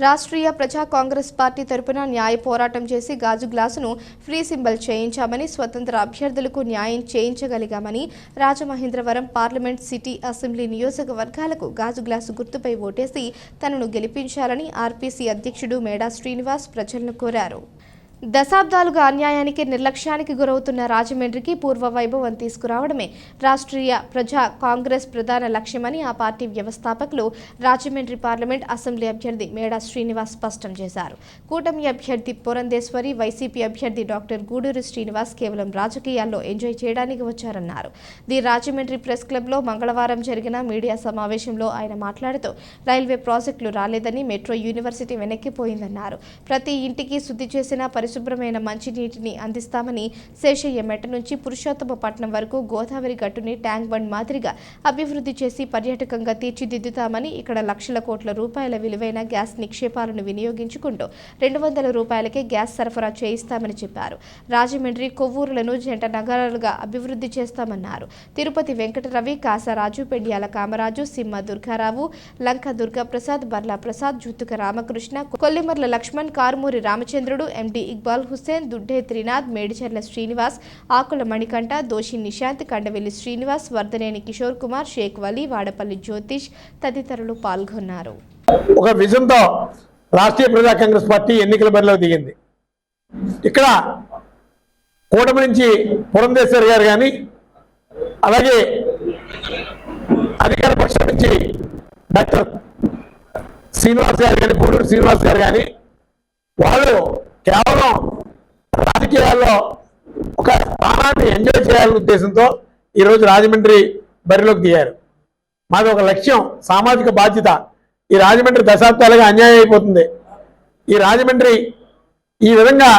రాష్ట్రీయ ప్రజా కాంగ్రెస్ పార్టీ తరపున న్యాయ పోరాటం చేసి గాజు గ్లాసును ఫ్రీ సింబల్ చేయించామని స్వతంత్ర అభ్యర్థులకు న్యాయం చేయించగలిగామని రాజమహేంద్రవరం పార్లమెంట్ సిటీ అసెంబ్లీ నియోజకవర్గాలకు గాజు గ్లాసు గుర్తుపై ఓటేసి తనను గెలిపించాలని ఆర్పీసీ అధ్యక్షుడు మేడా శ్రీనివాస్ ప్రజలను కోరారు. దశాబ్దాలుగా అన్యాయానికి నిర్లక్ష్యానికి గురవుతున్న రాజమండ్రికి పూర్వ వైభవం తీసుకురావడమే రాష్ట్రీయ ప్రజా కాంగ్రెస్ ప్రధాన లక్ష్యమని ఆ పార్టీ వ్యవస్థాపకులు రాజమండ్రి పార్లమెంట్ అసెంబ్లీ అభ్యర్థి మేడా శ్రీనివాస్ స్పష్టం చేశారు. కూటమి అభ్యర్థి పురంధేశ్వరి వైసీపీ అభ్యర్థి డాక్టర్ గూడూరు శ్రీనివాస్ కేవలం రాజకీయాల్లో ఎంజాయ్ చేయడానికి వచ్చారన్నారు. ది రాజమండ్రి ప్రెస్ క్లబ్లో మంగళవారం జరిగిన మీడియా సమావేశంలో ఆయన మాట్లాడుతూ రైల్వే ప్రాజెక్టులు రాలేదని మెట్రో యూనివర్సిటీ వెనక్కిపోయిందన్నారు. ప్రతి ఇంటికి శుద్ధి చేసిన పరిస్థితి పరిశుభ్రమైన మంచినీటిని అందిస్తామని శేషయ్య మెట నుంచి పురుషోత్తమపట్నం వరకు గోదావరి గట్టుని ట్యాంక్ బండ్ మాదిరిగా అభివృద్ధి చేసి పర్యాటకంగా తీర్చిదిద్దుతామని ఇక్కడ లక్షల కోట్ల రూపాయల విలువైన గ్యాస్ నిక్షేపాలను వినియోగించుకుంటూ రెండు వందల రూపాయలకే గ్యాస్ సరఫరా చేయిస్తామని చెప్పారు. రాజమండ్రి కొవ్వూరులను జంట నగరాలుగా అభివృద్ధి చేస్తామన్నారు. తిరుపతి వెంకటరవి కాసరాజు పెండియాల కామరాజు సింహ దుర్గారావు లంక దుర్గాప్రసాద్ బర్లా ప్రసాద్ జుత్తుక రామకృష్ణ కొల్లిమర్ల లక్ష్మణ్ కారుమూరి రామచంద్రుడు ఎండి ఇక్బాల్ హుస్సేన్ దుడ్డే త్రినాథ్ మేడిచెర్ల శ్రీనివాస్ ఆకుల మణికంఠ దోషి నిశాంత్ కండవెల్లి శ్రీనివాస్ వర్ధనేని కిషోర్ కుమార్ షేక్ వలీ వాడపల్లి జ్యోతిష్ తదితరులు పాల్గొన్నారు. ఒక విజన్తో రాష్ట్రీయ ప్రజా కాంగ్రెస్ పార్టీ ఎన్నికల బరిలో దిగింది. ఇక్కడ కూటమి నుంచి పురంధేశ్వర్ గారు కానీ అలాగే అధికార పక్షం నుంచి డాక్టర్ శ్రీనివాస్ గారు కానీ గూడూరు శ్రీనివాస్ గారు కానీ వాళ్ళు కేవలం రాజకీయాల్లో ఒక స్థానాన్ని ఎంజాయ్ చేయాలనే ఉద్దేశంతో ఈరోజు రాజమండ్రి బరిలోకి దిగారు. మాది ఒక లక్ష్యం సామాజిక బాధ్యత. ఈ రాజమండ్రి దశాబ్దాలుగా అన్యాయం అయిపోతుంది. ఈ రాజమండ్రి ఈ విధంగా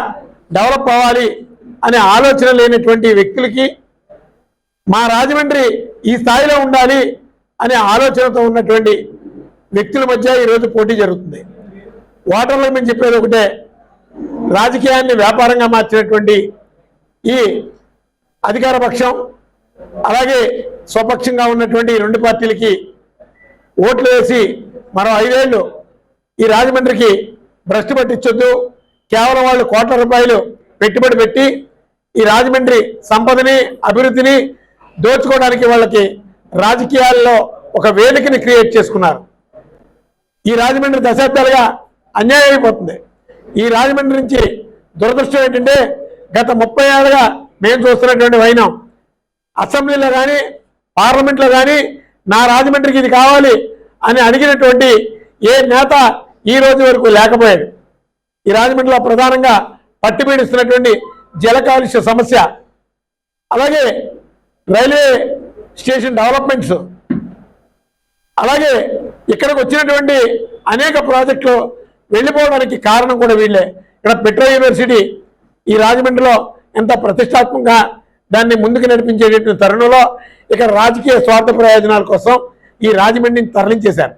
డెవలప్ అవ్వాలి అనే ఆలోచన లేనటువంటి వ్యక్తులకి మా రాజమండ్రి ఈ స్థాయిలో ఉండాలి అనే ఆలోచనతో ఉన్నటువంటి వ్యక్తుల మధ్య ఈరోజు పోటీ జరుగుతుంది. ఓటర్లకు మేము చెప్పేది ఒకటే రాజకీయాన్ని వ్యాపారంగా మార్చినటువంటి ఈ అధికార పక్షం అలాగే స్వపక్షంగా ఉన్నటువంటి రెండు పార్టీలకి ఓట్లు వేసి మరో ఐదేళ్ళు ఈ రాజమండ్రికి భ్రష్టు పట్టించొద్దు. కేవలం వాళ్ళు కోట్ల రూపాయలు పెట్టుబడి పెట్టి ఈ రాజమండ్రి సంపదని అభివృద్ధిని దోచుకోవడానికి వాళ్ళకి రాజకీయాల్లో ఒక వేదికని క్రియేట్ చేసుకున్నారు. ఈ రాజమండ్రి దశాబ్దాలుగా అన్యాయం అయిపోతుంది ఈ రాజమండ్రి నుంచి దురదృష్టం ఏంటంటే గత ముప్పై ఏళ్ళుగా మేము చూస్తున్నటువంటి వైనం. అసెంబ్లీలో కానీ పార్లమెంట్లో కానీ నా రాజమండ్రికి ఇది కావాలి అని అడిగినటువంటి ఏ నేత ఈ రోజు వరకు లేకపోయాడు. ఈ రాజమండ్రిలో ప్రధానంగా పట్టిపీడిస్తున్నటువంటి జల కాలుష్య సమస్య అలాగే రైల్వే స్టేషన్ డెవలప్మెంట్స్ అలాగే ఇక్కడికి వచ్చినటువంటి అనేక ప్రాజెక్టులు వెళ్ళిపోవడానికి కారణం కూడా వీళ్ళే. ఇక్కడ పెట్రో యూనివర్సిటీ ఈ రాజమండ్రిలో ఎంత ప్రతిష్టాత్మకంగా దాన్ని ముందుకు నడిపించేటటువంటి తరుణంలో ఇక్కడ రాజకీయ స్వార్థ ప్రయోజనాల కోసం ఈ రాజమండ్రిని తరలించేశారు.